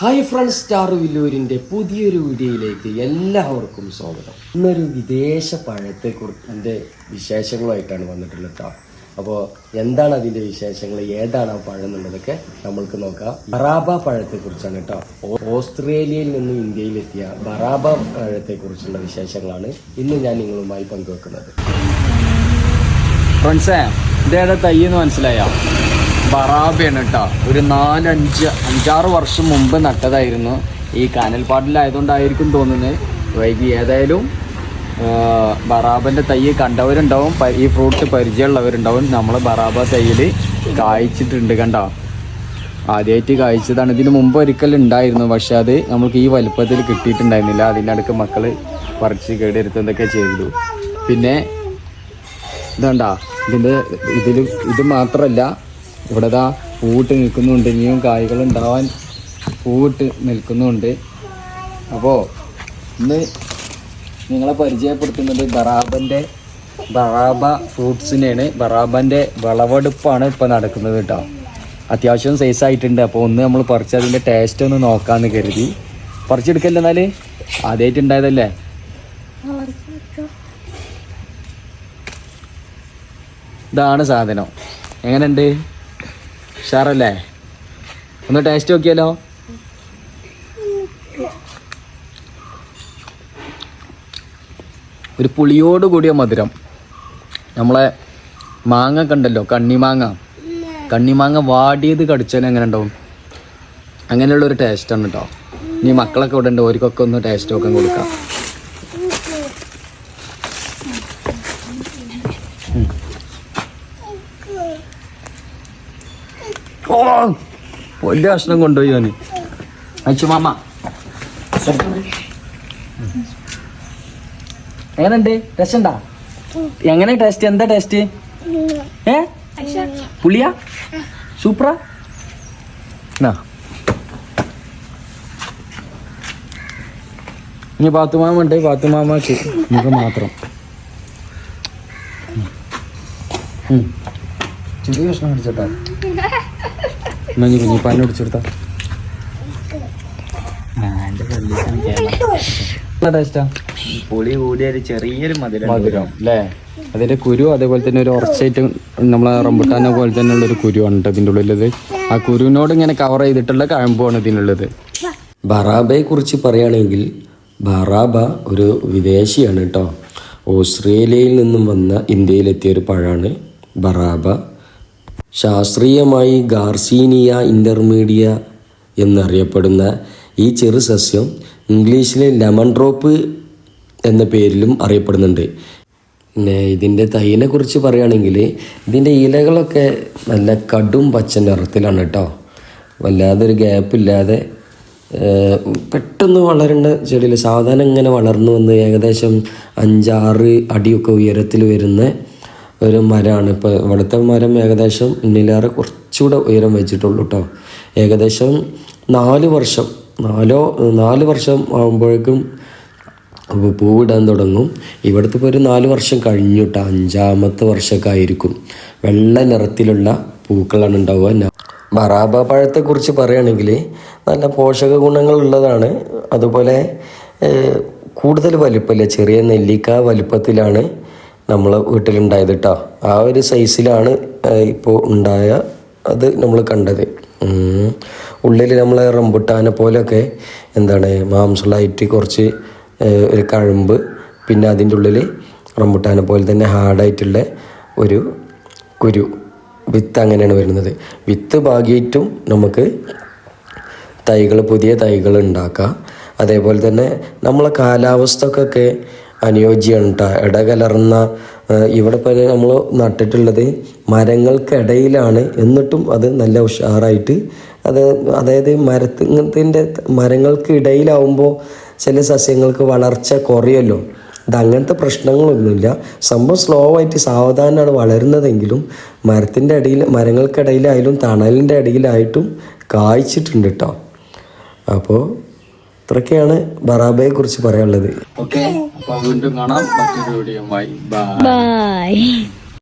Hi friends star വില്ലൂരിന്റെ പുതിയൊരു വീഡിയോയിലേക്ക് എല്ലാവർക്കും സ്വാഗതം. ഇന്നൊരു വിദേശ പഴത്തെ കുറിന്റെ വിശേഷങ്ങളുമായിട്ടാണ് വന്നിട്ടുള്ളത് കേട്ടോ അപ്പോൾ എന്താണ് അതിന്റെ വിശേഷങ്ങൾ ഏതാണ് ആ പഴം എന്നുള്ളതൊക്കെ നമ്മൾക്ക് നോക്കാം. ബറാബ പഴത്തെക്കുറിച്ചാണ് കേട്ടോ ഓസ്ട്രേലിയയിൽ നിന്നും ഇന്ത്യയിലെത്തിയ ബറാബ പഴത്തെക്കുറിച്ചുള്ള വിശേഷങ്ങളാണ് ഇന്ന് ഞാൻ നിങ്ങളുമായി പങ്കുവെക്കുന്നത്. ഫ്രണ്ട്സേ ഇതേടെ തയ്യെന്ന് മനസ്സിലായോ? ബറാബയാണ് കേട്ടോ. ഒരു നാലഞ്ച് അഞ്ചാറ് വർഷം മുമ്പ് നട്ടതായിരുന്നു ഈ കാനൽപ്പാട്ടിലായതുകൊണ്ടായിരിക്കും തോന്നുന്നത്. വൈകി ഏതായാലും ബറാബന്റെ തൈ കണ്ടവരുണ്ടാവും ഈ ഫ്രൂട്ട് പരിചയമുള്ളവരുണ്ടാവും. നമ്മൾ ബറാബ തൈയിൽ കായ്ച്ചിട്ടുണ്ട് കണ്ടോ? ആദ്യമായിട്ട് കായ്ച്ചതാണ്. ഇതിന് മുമ്പ് ഒരിക്കൽ ഉണ്ടായിരുന്നു പക്ഷെ അത് നമുക്ക് ഈ വലുപ്പത്തിൽ കിട്ടിയിട്ടുണ്ടായിരുന്നില്ല. അതിന്റെ അടുക്ക് മക്കൾ പറിച്ച് കേടെടുത്തൊക്കെ ചെയ്തു. പിന്നെ ഇതുണ്ടാ ഇതിന്റെ ഇതിൽ ഇത് മാത്രമല്ല ഇവിടെ ദാ പൂവിട്ട് നിൽക്കുന്നുണ്ട്. ഇനിയും കായ്കൾ ഉണ്ടാവാൻ പൂവിട്ട് നിൽക്കുന്നുണ്ട്. അപ്പോൾ ഇന്ന് നിങ്ങളെ പരിചയപ്പെടുത്തുന്നത് ബറാബന്റെ ബറാബ ഫ്രൂട്ട്സിനെയാണ്. ബറാബന്റെ വിളവെടുപ്പാണ് ഇപ്പോൾ നടക്കുന്നത് കേട്ടോ. അത്യാവശ്യം സൈസ് ആയിട്ടുണ്ട്. അപ്പോൾ ഒന്ന് നമ്മൾ പറിച്ച് അതിന്റെ ടേസ്റ്റ് ഒന്ന് നോക്കാമെന്ന് കരുതി. പറിച്ചെടുക്കല്ലേ എന്നാൽ ആദ്യമായിട്ട് ഉണ്ടായതല്ലേ? ഇതാണ് സാധനം. എങ്ങനെയുണ്ട്? ഉഷാറല്ലേ? ഒന്ന് ടേസ്റ്റ് നോക്കിയാലോ? ഒരു പുളിയോട് കൂടിയ മധുരം. നമ്മളെ മാങ്ങ കണ്ടല്ലോ കണ്ണിമാങ്ങ കണ്ണിമാങ്ങ വാടിയത് കടിച്ചാൽ എങ്ങനെ ഉണ്ടാവും? അങ്ങനെയുള്ള ഒരു ടേസ്റ്റാണ് കേട്ടോ ഇനി മക്കളൊക്കെ ഇവിടെ ഉണ്ട് ഓർക്കൊക്കെ ഒന്ന് ടേസ്റ്റ് നോക്കാൻ കൊടുക്കാം. വലിയ കഷ്ണം കൊണ്ടുപോയി ഞാൻ അയച്ചു മാമ. എങ്ങനെയുണ്ട്? ടേസ്റ്റ് ഉണ്ടാ? എങ്ങനെ ടേസ്റ്റ് എന്താ ടേസ്റ്റ് ഏ? പുളിയാ? സൂപ്പറാ? എന്നാ ഇനി പാത്തുമാമ ഉണ്ട്. പാത്തുമാമക്ക് നമുക്ക് മാത്രം. ചെറിയ കഷ്ണം അടിച്ചോട്ടാ മഞ്ഞ കുഞ്ഞി പാലിന് പിടിച്ചെടുത്ത ടേസ്റ്റാ പുളി കൂടിയ ഒരു ചെറിയൊരു മധുരം മധുരം അല്ലേ? അതിന്റെ കുരു അതേപോലെ തന്നെ ഒരു ഉറച്ചായിട്ട് നമ്മളെ റംബുട്ടാനെ പോലെ തന്നെ ഉള്ള ഒരു കുരുവാണ് ട്ടോ ഇതിന്റെ ഉള്ളിലത് ആ കുരുവിനോട് ഇങ്ങനെ കവർ ചെയ്തിട്ടുള്ള കഴമ്പാണ് ഇതിനുള്ളത്. ബറാബയെ കുറിച്ച് പറയുകയാണെങ്കിൽ ബറാബ ഒരു വിദേശിയാണ് കേട്ടോ ഓസ്ട്രേലിയയിൽ നിന്നും വന്ന ഇന്ത്യയിലെത്തിയ ഒരു പഴമാണ് ബറാബ. ശാസ്ത്രീയമായി ഗാർസീനിയ ഇന്റർമീഡിയ എന്നറിയപ്പെടുന്ന ഈ ചെറു സസ്യം ഇംഗ്ലീഷിലെ ലെമൺ ഡ്രോപ്പ് എന്ന പേരിലും അറിയപ്പെടുന്നുണ്ട്. പിന്നെ ഇതിന്റെ തൈനെ കുറിച്ച് പറയുകയാണെങ്കിൽ ഇതിന്റെ ഇലകളൊക്കെ നല്ല കടും പച്ച നിറത്തിലാണ് കേട്ടോ. വല്ലാതൊരു ഗ്യാപ്പില്ലാതെ പെട്ടെന്ന് വളരേണ്ട ചെടിയിൽ സാധാരണ ഇങ്ങനെ വളർന്നു വന്ന് ഏകദേശം അഞ്ചാറ് അടിയൊക്കെ ഉയരത്തിൽ വരുന്ന ഒരു മരമാണ് ഇപ്പോൾ ഇവിടുത്തെ മരം ഏകദേശം ഇന്നിലേറെ കുറച്ചുകൂടെ ഉയരം വെച്ചിട്ടുള്ളൂ കേട്ടോ ഏകദേശം നാല് വർഷം നാലോ നാല് വർഷം ആകുമ്പോഴേക്കും പൂവിടാൻ തുടങ്ങും. ഇവിടുത്തെ ഇപ്പോൾ ഒരു നാല് വർഷം കഴിഞ്ഞു കേട്ടോ അഞ്ചാമത്തെ വർഷമൊക്കെ ആയിരിക്കും. വെള്ള നിറത്തിലുള്ള പൂക്കളാണ് ഉണ്ടാവുക. ബറാബ പഴത്തെക്കുറിച്ച് പറയുകയാണെങ്കിൽ നല്ല പോഷക ഗുണങ്ങളുള്ളതാണ് അതുപോലെ കൂടുതൽ വലുപ്പമില്ല. ചെറിയ നെല്ലിക്ക വലിപ്പത്തിലാണ് നമ്മളെ വീട്ടിലുണ്ടായത് കേട്ടോ ആ ഒരു സൈസിലാണ് ഇപ്പോൾ ഉണ്ടായ അത് നമ്മൾ കണ്ടത്. ഉള്ളിൽ നമ്മൾ റംബുട്ടാനെ പോലെയൊക്കെ എന്താണ് മാംസമുള്ളതായിട്ട് കുറച്ച് ഒരു കഴമ്പ് പിന്നെ അതിന്റെ ഉള്ളിൽ റംബുട്ടാനെ പോലെ തന്നെ ഹാർഡായിട്ടുള്ള ഒരു കുരു വിത്ത് അങ്ങനെയാണ് വരുന്നത്. വിത്ത് ഭാഗ്യമായിട്ടും നമുക്ക് തൈകൾ പുതിയ തൈകൾ ഉണ്ടാക്കാം. അതേപോലെ തന്നെ നമ്മളെ കാലാവസ്ഥക്കൊക്കെ അനുയോജ്യമാണ് കേട്ടോ ഇടകലർന്ന ഇവിടെ ഇപ്പോൾ നമ്മൾ നട്ടിട്ടുള്ളത് മരങ്ങൾക്കിടയിലാണ്. എന്നിട്ടും അത് നല്ല ഉഷാറായിട്ട് അത് അതായത് മരത്തിന്റെ മരങ്ങൾക്ക് ഇടയിലാവുമ്പോൾ ചില സസ്യങ്ങൾക്ക് വളർച്ച കുറയല്ലോ. ഇത് അങ്ങനത്തെ പ്രശ്നങ്ങളൊന്നുമില്ല. സംഭവം സ്ലോ ആയിട്ട് സാവധാനമാണ് വളരുന്നതെങ്കിലും മരത്തിന്റെ ഇടയിൽ മരങ്ങൾക്കിടയിലായാലും തണലിന്റെ ഇടയിലായിട്ടും കായ്ച്ചിട്ടുണ്ട് കേട്ടോ അപ്പോൾ ഇത്രയൊക്കെയാണ് ബറാബയെ കുറിച്ച് പറയാനുള്ളത്. ഓക്കെ അപ്പൊ വീണ്ടും കാണാം. മറ്റൊരു വീഡിയോ ബൈ.